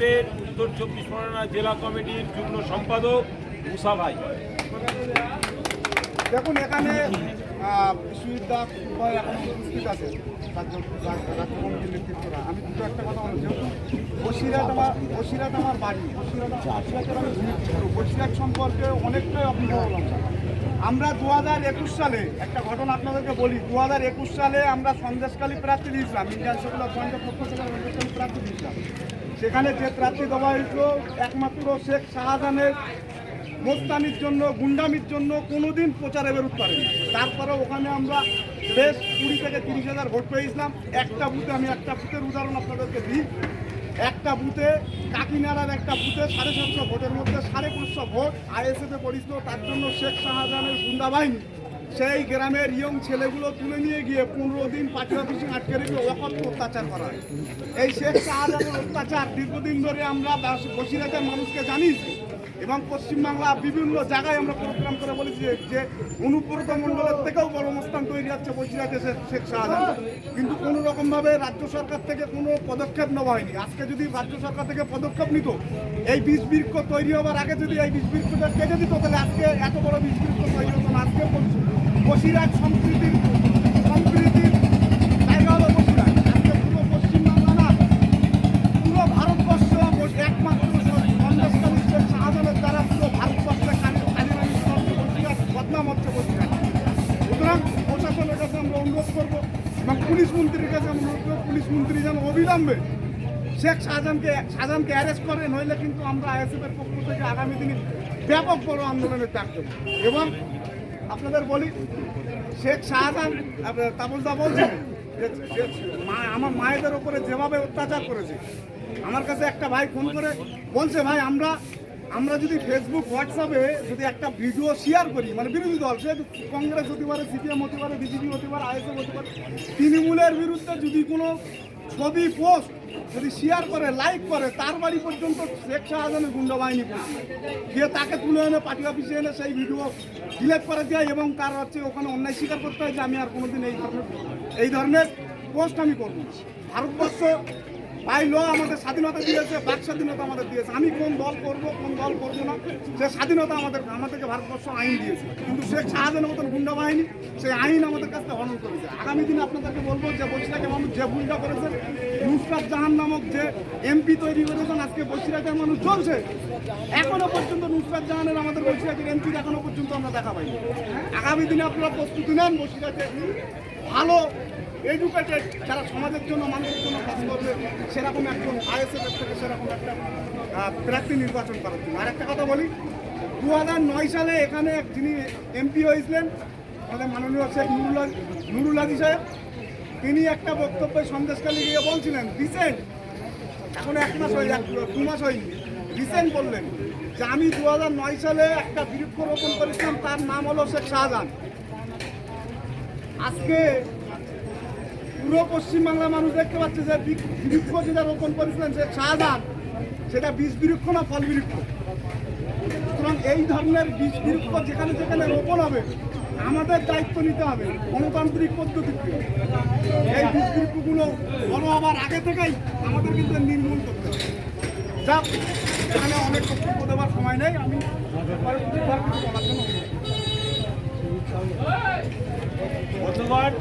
ট্রাস্টের উত্তর চব্বিশ পরগনা জেলা কমিটির যুগ্ম সম্পাদক মুসা ভাই। দেখুন, এখানে এখন একটা আমার আমার বাড়ি আমি সম্পর্কে অনেকটাই আমরা দু হাজার একুশ সালে, একটা ঘটনা আপনাদেরকে বলি দু হাজার একুশ সালে আমরা সন্দেশকালী প্রার্থী দিয়েছিলাম, ইন্ডিয়ান সেকুলার ফ্রন্টের পক্ষ থেকে প্রার্থী দিয়েছিলাম। সেখানে যে প্রার্থী দেওয়া হয়েছিল, একমাত্র শেখ শাহজাহানের মোস্তানির জন্য, গুন্ডামির জন্য কোনোদিন প্রচারে বেরোতে পারেনি। তারপরে ওখানে আমরা বেশ কুড়ি থেকে তিরিশ হাজার ভোট পেয়েছিলাম। একটা বুথে আমি একটা বুথের উদাহরণ আপনাদেরকে দিই। একটা বুথে কাকিনাড়ার একটা বুথে সাড়ে সাতশো ভোটের মধ্যে সাড়ে পাঁচশো ভোট আইএসএফে পরিচিত, তার জন্য শেখ শাহজাহানের গুন্ডা বাহিনী সেই গ্রামের ইয়ং ছেলেগুলো তুলে নিয়ে গিয়ে পনেরো দিন পার্টি অফিসে আটকে রেখে অকথ্য অত্যাচার করা হয়। এই শেখ শাহজাহানের অত্যাচার দীর্ঘদিন ধরে আমরা বাস- বসিরহাটের মানুষকে জানিয়েছি এবং পশ্চিমবাংলা বিভিন্ন জায়গায় আমরা প্রোগ্রাম করে বলেছি যে- অনুব্রত মণ্ডলের থেকেও অনুষ্ঠান তৈরি হচ্ছে বসিরহাটে শেখ- শাহজাহান। কিন্তু কোনো রকমভাবে রাজ্য সরকার থেকে কোনো পদক্ষেপ নেওয়া হয়নি। আজকে যদি রাজ্য সরকার থেকে পদক্ষেপ নিত, এই বীজ বৃক্ষ তৈরি হওয়ার আগে যদি এই বীজ বৃক্ষটা কেটে দিত, তাহলে আজকে এত বড় বীজ বৃক্ষ তৈরি হতো না, আজকে বসিরহাট সংস্কৃতির সম্প্রীতির জায়গা হলো বসিরহাট। আজকে পুরো পশ্চিমবাংলা না পুরো ভারতবর্ষ একমাত্র সন্দেশকালী শেখ শাহজাহানের দ্বারা পুরো ভারতবর্ষে কালী কালীরানী বসিরহাট, বদনাম হচ্ছে বসিরহাট। সুতরাং প্রশাসনের কাছে আমরা অনুরোধ করব এবং পুলিশ মন্ত্রীর কাছে আমরা অনুরোধ পুলিশ মন্ত্রী যেন অবিলম্বে শেখ শাহজাহানকে শাহজাহানকে অ্যারেস্ট করে, নইলে কিন্তু আমরা আইএসএফের পক্ষ থেকে আগামী দিনে ব্যাপক বড় আন্দোলনের ডাক দেবো। এবং আপনাদের বলি, শেখ শাহজাহান তাবলদা বলছেন আমার মায়েদের ওপরে যেভাবে অত্যাচার করেছে, আমার কাছে একটা ভাই ফোন করে বলছে, ভাই, আমরা আমরা যদি ফেসবুক হোয়াটসঅ্যাপে যদি একটা ভিডিও শেয়ার করি মানে বিরোধী দল, সে কংগ্রেস হতে পারে, সিপিএম হতে পারে, বিজেপি হতে পারে, আইএসএফ হতে পারে, তৃণমূলের বিরুদ্ধে যদি কোনো ছবি পোস্ট যদি শেয়ার করে লাইক করে, তার বাড়ি পর্যন্ত শেখ শাহজাহানের গুন্ডা বাহিনী গিয়ে তাকে তুলে এনে পার্টি অফিসে এনে সেই ভিডিও ডিলেট করে দেয় এবং তার হচ্ছে ওখানে অন্যায় স্বীকার করতে হয় যে আমি আর কোনোদিন এই ধরনের এই ধরনের পোস্ট আমি করব ভারতবর্ষ বাই ল আমাদের স্বাধীনতা দিয়েছে, বাক স্বাধীনতা আমাদের দিয়েছে। আমি কোন দল করব, কোন দল করব না, সে স্বাধীনতা আমাদের আমাদেরকে ভারতবর্ষ আইন দিয়েছে। কিন্তু শেখ শাহজাহানের মতন গুন্ডা বাহিনী সেই আইন আমাদের কাছ হনন করেছে। আগামী দিনে আপনাদেরকে বলব, যে বৈশাখে মানুষ যে ভুলটা করেছে, নুসরাত জাহান নামক যে এমপি তৈরি করেছেন, আজকে বৈশাখের মানুষ চলছে। এখনও পর্যন্ত নুসরাত জাহানের, আমাদের বৈশাখের এমপি এখনও পর্যন্ত আমরা দেখা পাইনি। আগামী দিনে আপনারা প্রস্তুতি নেন বৈশাখে ভালো এডুকেটেড যারা সমাজের জন্য, মানুষের জন্য কাজ করবে, সেরকম একজন আইএসএফ থেকে সেরকম একটা প্রার্থী নির্বাচন করার জন্য। আর একটা কথা বলি দু সালে এখানে যিনি এমপি হয়েছিলেন, আমাদের মাননীয় শেখ নুরুল নুরুল হাজি সাহেব, তিনি একটা বক্তব্যে সন্দেশকালী গিয়ে বলছিলেন রিসেন্ট এখন এক মাস হয়ে, এক, দু মাস হয়নি রিসেন্ট বললেন যে আমি দু সালে একটা বৃক্ষরোপণ করেছিলাম, তার নাম হলো শেখ শাহজাহান। আজকে পুরো পশ্চিমবাংলার মানুষ দেখতে পাচ্ছে যে বৃক্ষ যেটা রোপণ করেছিলেন সে শাহজাহান সেটা বীজ বৃক্ষ না ফল বৃক্ষ সুতরাং এই ধরনের বীজ বৃক্ষ যেখানে যেখানে রোপণ হবে, আমাদের দায়িত্ব নিতে হবে গণতান্ত্রিক পদ্ধতিতে। এই বীজ বৃক্ষগুলো বড় হবার আগে থেকেই আমাদের কিন্তু নির্মূল করতে হবে। যাক, এখানে অনেক বক্তব্য দেওয়ার সময় নেই, আমি বলার জন্য অনুরোধ করছি। ধন্যবাদ।